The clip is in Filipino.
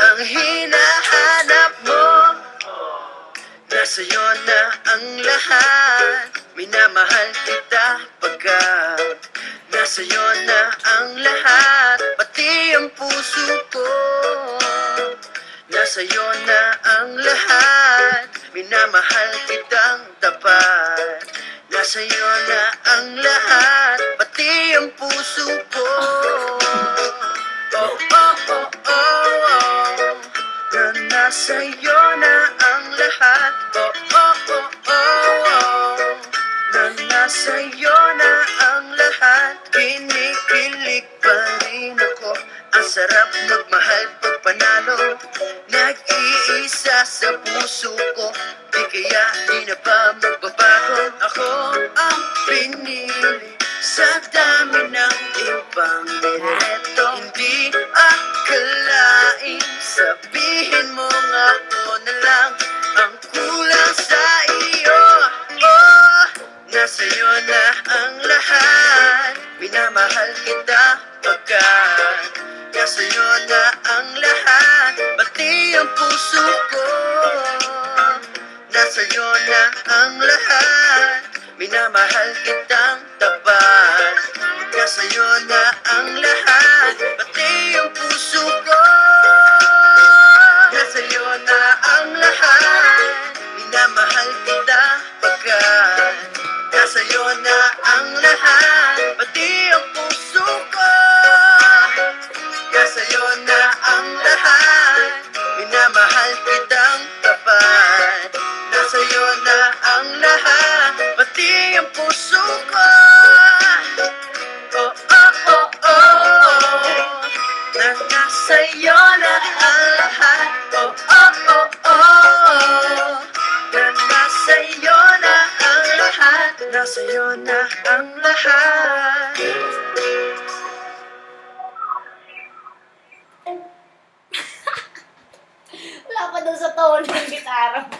Ang hinahanap mo Nasa'yo na ang lahat. Minamahal kita pagkat Nasa'yo na ang lahat. Pati ang puso ko Nasa'yo na ang lahat. Minamahal kitang tapat. Nasa'yo na ang lahat. Pati ang puso Ang sarap magmahal pag panalo. Nag-iisa sa puso ko Di kaya di na ba magbabago? Ako ang pinili Sa dami ng ibang nireto Hindi akalain Sabihin mo nga ako na lang Ang kulang sa iyo. Oh, nasa'yo na ang lahat. Minamahal kita pagkat Nasa'yo na ang lahat Pati ang puso ko. Nasa'yo na ang lahat Minamahal kitang tapat. Nasa'yo na ang lahat Pati ang puso ko. Nasa'yo na ang lahat Minamahal kita pagkat Nasa'yo na ang lahat Pati ang ang lahat Pati ang puso ko. Oh, oh, oh, oh, Na nasa'yo na ang lahat. Oh, oh, oh, oh. Na nasa'yo na ang lahat. Nasa'yo na ang lahat. Wala pa daw sa tono ng gitara.